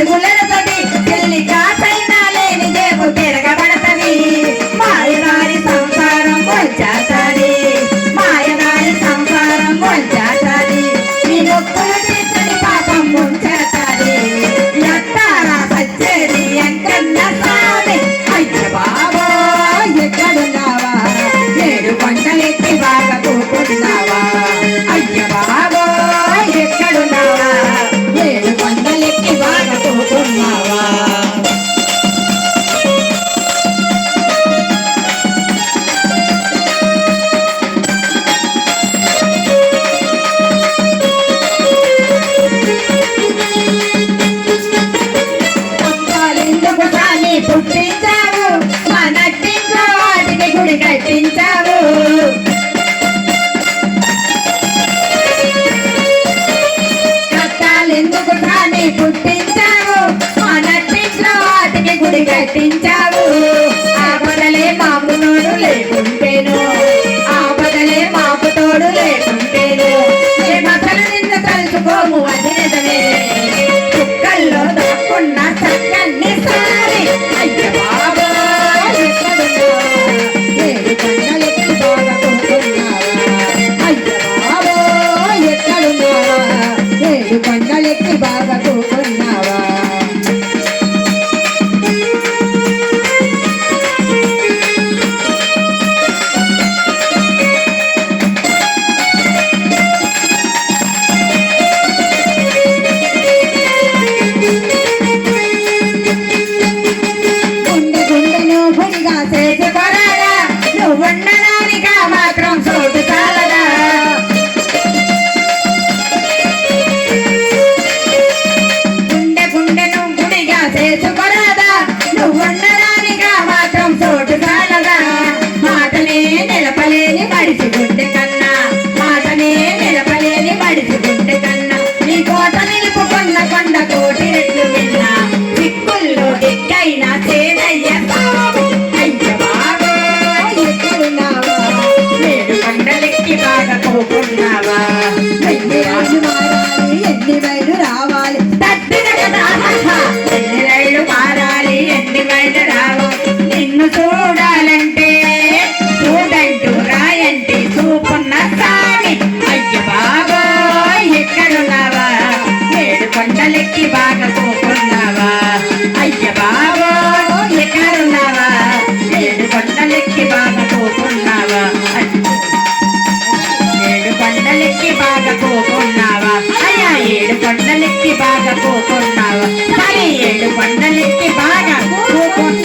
alguna కొండలెక్కి బాగా కూకున్నావా అయ్య బాబో ఎక్కడున్నావా ఏడు కొండలెక్కి బాగా కూకున్నావా ఏడు కొండలెక్కి బాగా కూకున్నావా అయ్యా ఏడు కొండలెక్కి బాగా కూకున్నావా కానీ ఏడు కొండలెక్కి బాగా కూకున్నావా